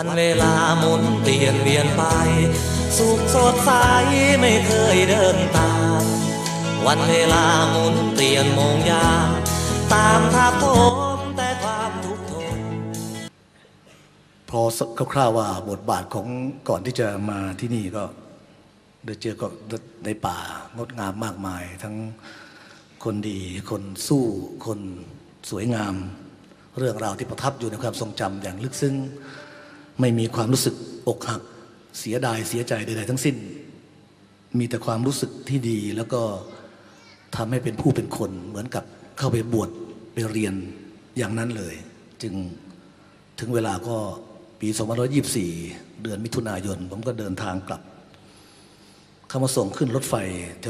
วันเวลาหมุนเปลี่ยนเวียนไป สุขสดใสไม่เคยเดินตาม วันเวลาหมุนเปลี่ยนโมงยาตามทาบทมแต่ความทุกข์ทนพอคร่าวๆว่าบทบาทของก่อนที่จะมาที่นี่ก็ได้เจอก็ในป่างดงามมากมาย ทั้งคนดีคนสู้คนสวยงาม เรื่องราวที่ประทับอยู่ในความทรงจำอย่างลึกซึ้ง ไม่มีความรู้สึกอกหัก เสียดายเสียใจใดๆทั้งสิ้น มีแต่ความรู้สึกที่ดีแล้วก็ทำให้เป็นผู้เป็นคนเหมือนกับเข้าไปบวชไปเรียนอย่างนั้นเลย จึงถึงเวลาก็ปี2524 เดือนมิถุนายน ผมก็เดินทางกลับเขามาส่งขึ้นรถไฟ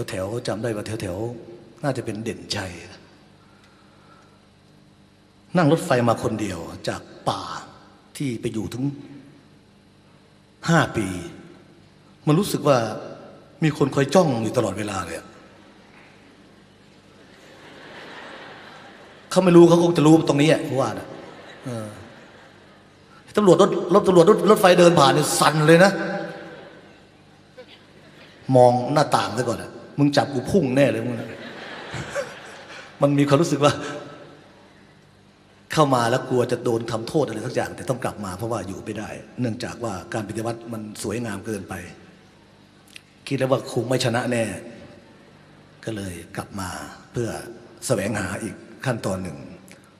แถวๆจำได้ว่าแถวๆน่าจะเป็นเด่นชัยนั่งรถไฟมาคนเดียวจากป่าที่ไปอยู่ถึง ห้าปี มันรู้สึกว่ามีคนคอยจ้องอยู่ตลอดเวลาเลยอะเขาไม่รู้เขาคงจะรู้ตรงนี้อะว่านะตำรวจรถรถตำรวจรถรถไฟเดินผ่านเนี่ยสั่นเลยนะ มองหน้าต่างซะก่อนอะมึงจับกูพุ่งแน่เลยมึงมันมีความรู้สึกว่า เข้ามาแล้วกลัวจะโดนทำโทษอะไรสักอย่าง แต่ต้องกลับมาเพราะว่าอยู่ไม่ได้ เนื่องจากว่าการปฏิวัติมันสวยงามเกินไป คิดแล้วว่าคงไม่ชนะแน่ ก็เลยกลับมาเพื่อแสวงหาอีกขั้นตอนหนึ่ง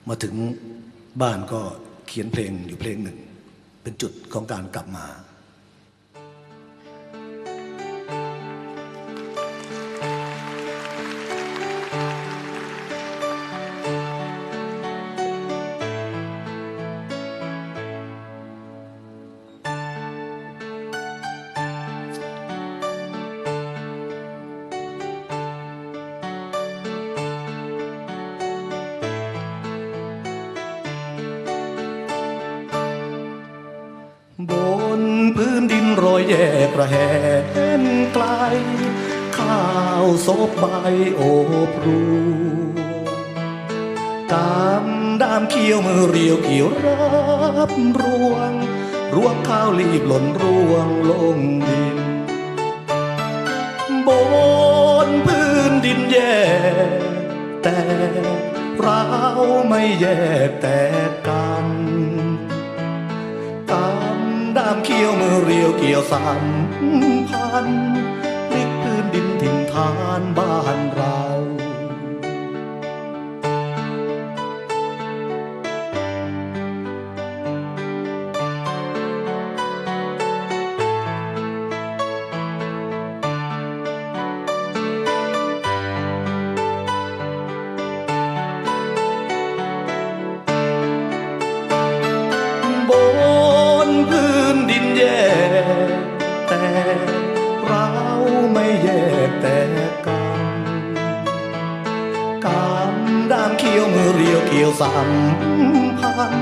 มาถึงบ้านก็เขียนเพลงอยู่เพลงหนึ่ง เป็นจุดของการกลับมา พื้นดินรอยแยกระแหงไกล ข้าวโซบใบโอบรูกามดามเขียวมือเรียวเกี่ยวรับรวงรวงข้าวรีบหล่นร่วงลงดิน บนพื้นดินแยกแต่เราไม่แยกแต่กันามเขียวมือเรียวเกี่ยวสามพันพลิกพื้นดินถิ่นฐานบ้านเราามเขียวมือเรียวเกี่ยวสามพัน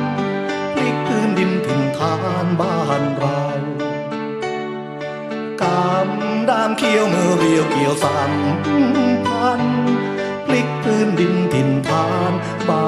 พลิกพื้นดินถิ่นฐานบ้านเรากำดามเขียวมือเรียวเกี่ยวสามพันพลิกพื้นดินถิ่นฐานบ้